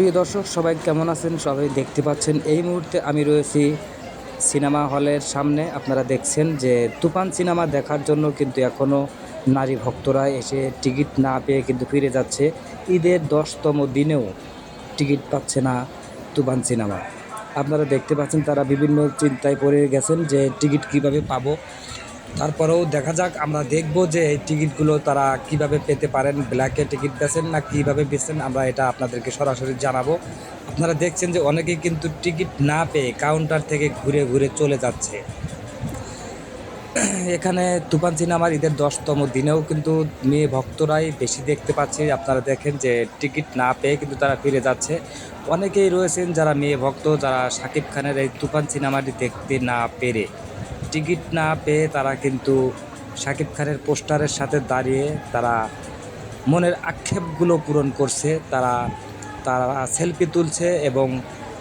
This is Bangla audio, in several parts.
প্রিয় দর্শক, সবাই কেমন আছেন? সবাই দেখতে পাচ্ছেন। এই মুহূর্তে আমি রয়েছি সিনেমা হলের সামনে। আপনারা দেখছেন যে তুফান সিনেমা দেখার জন্য কিন্তু এখনও নারী ভক্তরা এসে টিকিট না পেয়ে কিন্তু ফিরে যাচ্ছে। ঈদের দশতম দিনেও টিকিট পাচ্ছে না তুফান সিনেমা। আপনারা দেখতে পাচ্ছেন তারা বিভিন্ন চিন্তায় পড়ে গেছেন যে টিকিট কীভাবে পাবো। তারপরেও দেখা যাক, আমরা দেখব যে এই টিকিটগুলো তারা কীভাবে পেতে পারেন ব্ল্যাকে টিকিট বেছেন না কীভাবে বেছেন, আমরা এটা আপনাদেরকে সরাসরি জানাব। আপনারা দেখছেন যে অনেকেই কিন্তু টিকিট না পেয়ে কাউন্টার থেকে ঘুরে ঘুরে চলে যাচ্ছে। এখানে তুফান সিনেমার ঈদের দশতম দিনেও কিন্তু মেয়ে ভক্তরাই বেশি দেখতে পাচ্ছি। আপনারা দেখেন যে টিকিট না পেয়ে কিন্তু তারা ফিরে যাচ্ছে। অনেকেই রয়েছেন যারা মেয়ে ভক্ত, যারা সাকিব খানের এই তুফান সিনেমাটি দেখতে না পেরে। টিকিট না পেয়ে তারা কিন্তু শাকিব খানের পোস্টারের সাথে দাঁড়িয়ে তারা মনের আক্ষেপগুলো পূরণ করছে, তারা তারা সেলফি তুলছে এবং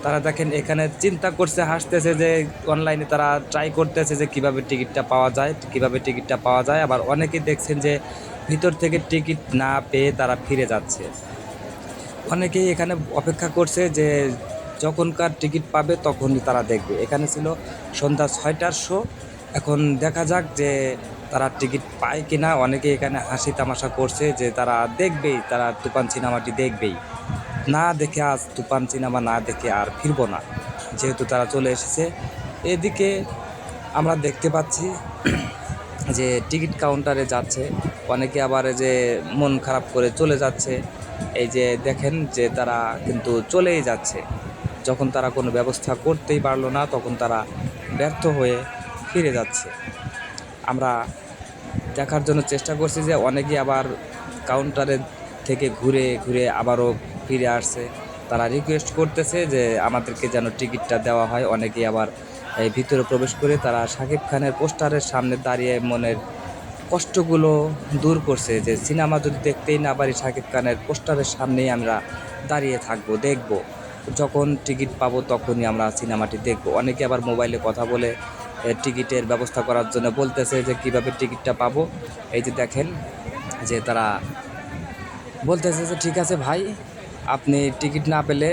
তারা দেখেন এখানে চিন্তা করছে, হাসতেছে যে অনলাইনে তারা ট্রাই করতেছে যে কীভাবে টিকিটটা পাওয়া যায়, কীভাবে টিকিটটা পাওয়া যায়। আবার অনেকেই দেখছেন যে ভিতর থেকে টিকিট না পেয়ে তারা ফিরে যাচ্ছে। অনেকেই এখানে অপেক্ষা করছে যে যখনকার টিকিট পাবে তখনই তারা দেখবে। এখানে ছিল সন্ধ্যা ছয়টার শো। এখন দেখা যাক যে তারা টিকিট পায় কিনা। অনেকে এখানে হাসি তামাশা করছে যে তারা দেখবেই, তারা তুফান সিনেমাটি দেখবেই। না দেখে আজ তুফান সিনেমা না দেখে আর ফিরবো না। যেহেতু তারা চলে এসেছে। এদিকে আমরা দেখতে পাচ্ছি যে টিকিট কাউন্টারে যাচ্ছে। অনেকে আবার যে মন খারাপ করে চলে যাচ্ছে। এই যে দেখেন যে তারা কিন্তু চলেই যাচ্ছে। যখন তারা কোনো ব্যবস্থা করতেই পারল না, তখন তারা ব্যর্থ হয়ে ফিরে যাচ্ছে। আমরা দেখার জন্য চেষ্টা করছি যে অনেকে আবার কাউন্টারের থেকে ঘুরে ঘুরে আবারও ফিরে আসছে। তারা রিকোয়েস্ট করতেছে যে আমাদেরকে যেন টিকিটটা দেওয়া হয়। অনেকেই আবার এই ভিতরে প্রবেশ করে তারা শাকিব খানের পোস্টারের সামনে দাঁড়িয়ে মনের কষ্টগুলো দূর করছে যে, সিনেমা যদি দেখতেই না পারি শাকিব খানের পোস্টারের সামনেই আমরা দাঁড়িয়ে থাকব, দেখব। যখন টিকিট পাবো তখনই আমরা সিনেমাটি দেখব। অনেকে আবার মোবাইলে কথা বলে টিকিটের ব্যবস্থা করার জন্য বলতেছে যে কীভাবে টিকিটটা পাবো। এই যে দেখেন যে তারা বলতেছে যে, ঠিক আছে ভাই, আপনি টিকিট না পেলে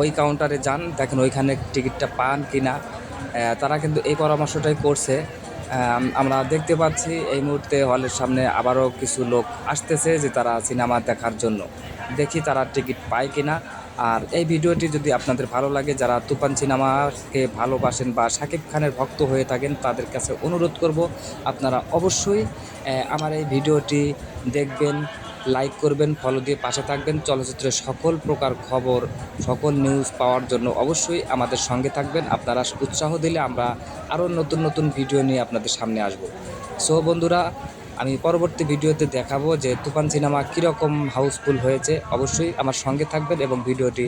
ওই কাউন্টারে যান, দেখেন ওইখানে টিকিটটা পান কি না তারা কিন্তু এই পরামর্শটাই করছে। আমরা দেখতে পাচ্ছি এই মুহূর্তে হলের সামনে আবারও কিছু লোক আসতেছে যে তারা সিনেমা দেখার জন্য। দেখি তারা টিকিট পায় কি না আর এই ভিডিওটি যদি আপনাদের ভালো লাগে, যারা তুফান সিনেমাকে ভালোবাসেন বা শাকিব খানের ভক্ত হয়ে থাকেন, তাদের কাছে অনুরোধ করব, আপনারা অবশ্যই আমার এই ভিডিওটি দেখবেন, লাইক করবেন ফলো দিয়ে পাশে থাকবেন। চলচ্চিত্রের সকল প্রকার খবর, সকল নিউজ পাওয়ার জন্য অবশ্যই আমাদের সঙ্গে থাকবেন। আপনারা উৎসাহ দিলে আমরা আরও নতুন নতুন ভিডিও নিয়ে আপনাদের সামনে আসব। সো বন্ধুরা আমি পরবর্তী ভিডিওতে দেখাবো যে তুফান সিনেমা কীরকম হাউসফুল হয়েছে। অবশ্যই আমার সঙ্গে থাকবেন এবং ভিডিওটি